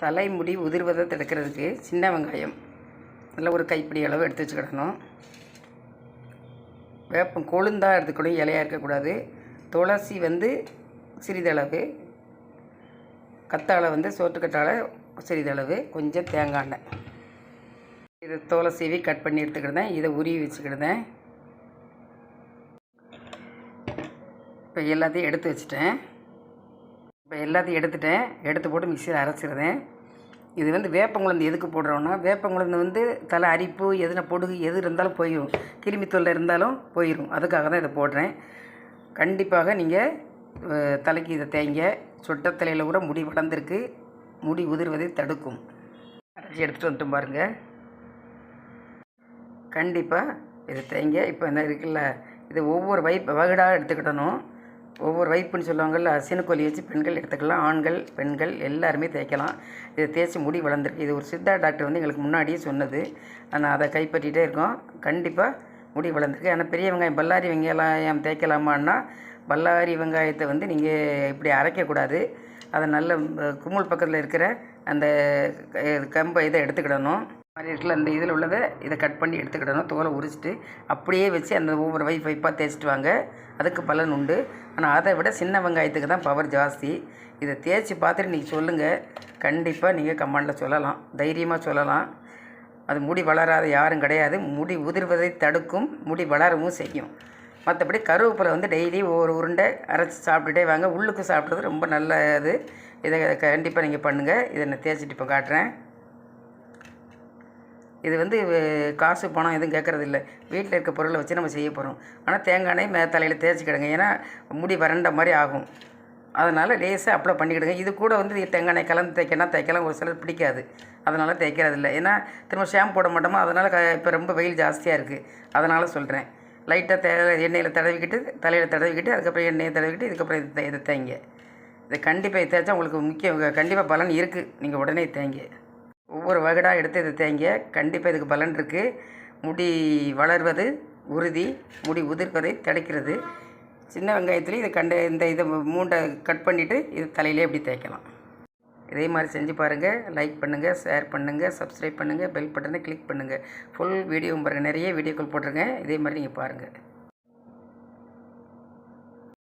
தலைமுடி உதிர்வதை தடுக்கிறதுக்கு சின்ன வெங்காயம். நல்ல ஒரு கைப்பிடி அளவு எடுத்து வச்சுக்கிடணும். வேப்பம் கொழுந்தாக எடுத்துக்கணும் இலையாக இருக்கக்கூடாது. துளசி வந்து சிறிதளவு. கத்தாழை வந்து சோற்றுக்கற்றாழை சிறிதளவு. கொஞ்சம் தேங்காய் எண்ணெய். இது தோலை சீவி கட் பண்ணி எடுத்துக்கிடுதேன் இதை உருவி வச்சுக்கிடுதேன் இப்போ எல்லாத்தையும் எடுத்து வச்சுட்டேன். இப்போ எல்லாத்தையும் எடுத்துட்டேன். எடுத்து போட்டு மிக்சியில் அரைச்சிருந்தேன் இது வந்து வேப்பங்குழந்து எதுக்கு போடுறோன்னா வேப்பங்குழந்து வந்து தலை அரிப்பு எதுனா பொடுகு எது இருந்தாலும் போயிடும் கிருமி தொல்லை இருந்தாலும் போயிடும் அதுக்காக தான் இதை போடுறேன். கண்டிப்பாக நீங்கள் தலைக்கு இதை தேங்க சொட்ட தலையில் கூட முடி வளர்ந்துருக்கு. முடி உதிர்வதை தடுக்கும். அரைச்சி எடுத்துகிட்டு வந்துட்டு பாருங்கள் கண்டிப்பாக இதை தேங்க இப்போ என்ன இருக்குல்ல இது ஒவ்வொரு வைப் வகுடாக எடுத்துக்கிடணும் ஒவ்வொரு வைப்புன்னு சொல்லுவாங்கள்ல சினுக்கோலி வச்சு பெண்கள் எடுத்துக்கலாம் ஆண்கள் பெண்கள் எல்லாருமே தேய்க்கலாம். இதை தேய்ச்சி முடி வளர்ந்துருக்கு. இது ஒரு சித்தா டாக்டர் வந்து எங்களுக்கு முன்னாடியே சொன்னது. நான் அதை கைப்பற்றிகிட்டே இருக்கோம். கண்டிப்பாக முடி வளர்ந்துருக்கு. ஆனால் பெரிய வெங்காயம் பல்லாரி வெங்காயம் தேய்க்கலாமான்னா பல்லாரி வெங்காயத்தை வந்து நீங்கள் இப்படி அரைக்கக்கூடாது. அதை நல்ல குமுள் பக்கத்தில் இருக்கிற அந்த கம்பை இதை எடுத்துக்கிடணும். மாதிரி இருக்குல்ல அந்த இதில் உள்ளதை இதை கட் பண்ணி எடுத்துக்கிடணும். தோலை உரிச்சிட்டு அப்படியே வச்சு அந்த ஒவ்வொரு வைஃப் வைப்பாக தேய்ச்சிட்டு வாங்க. அதுக்கு பலன் உண்டு. ஆனால் அதை விட சின்ன வெங்காயத்துக்கு தான் பவர் ஜாஸ்தி. இதை தேய்ச்சி பார்த்துட்டு நீங்கள் சொல்லுங்கள் கண்டிப்பாக நீங்கள் கமெண்டில் சொல்லலாம். தைரியமாக சொல்லலாம். அது முடி வளராத யாரும் கிடையாது. முடி உதிர்வதை தடுக்கும் முடி வளரவும் செய்யும். மற்றபடி கருவேப்பிலை வந்து டெய்லி ஒவ்வொரு உருண்டை அரைச்சி சாப்பிட்டுட்டே வாங்க. உள்ளுக்கு சாப்பிட்றது ரொம்ப நல்லது. இதை கண்டிப்பாக நீங்கள் பண்ணுங்கள் இதை நான் தேய்ச்சிட்டு இப்போ காட்டுறேன். இது வந்து காசு பணம் எதுவும் கேட்குறது இல்லை வீட்டில் இருக்க பொருளை வச்சு நம்ம செய்ய போகிறோம் ஆனால் தேங்காய் எண்ணெய் மே தலையில் தேய்ச்சிக்கிடுங்க ஏன்னா முடி வறண்ட மாதிரி ஆகும். அதனால் லேசாக அப்ளை பண்ணிக்கிடுங்க. இது கூட வந்து தேங்காய் எண்ணெய் கலந்து தேய்க்கணும் தேய்க்கலாம். ஒரு சிலர் பிடிக்காது. அதனால் தேய்க்கிறது இல்லை ஏன்னா திரும்ப ஷாம்பு போட மாட்டோமா? அதனால் க இப்போ ரொம்ப வெயில் ஜாஸ்தியாக இருக்குது அதனால் சொல்கிறேன் லைட்டாக தே எண்ணெயில் தடவிக்கிட்டு தலையில் தடவிக்கிட்டு அதுக்கப்புறம் எண்ணெயை தடவிக்கிட்டு இதுக்கப்புறம் தே- இதை தேங்க இதை கண்டிப்பாக தேய்ச்சா உங்களுக்கு முக்கியம். கண்டிப்பாக பலன் இருக்குது நீங்கள் உடனே தேய்ங்க. ஒவ்வொரு வகடாக எடுத்து இதை தேய்ங்க. கண்டிப்பாக இதுக்கு பலன் இருக்குது முடி வளர்வது உறுதி முடி உதிர்வதை தடுக்கிறது. சின்ன வெங்காயத்துலேயும் இதை கண்டு இந்த இதை மூண்டை கட் பண்ணிவிட்டு இது தலையிலே இப்படி தேய்க்கலாம். இதே மாதிரி செஞ்சு பாருங்கள் லைக் பண்ணுங்கள் ஷேர் பண்ணுங்கள் சப்ஸ்கிரைப் பண்ணுங்கள் பெல் பட்டனை கிளிக் பண்ணுங்கள் ஃபுல் வீடியோ பாருங்கள் நிறைய வீடியோக்கள் போட்டிருக்கேன். இதே மாதிரி நீங்கள் பாருங்கள்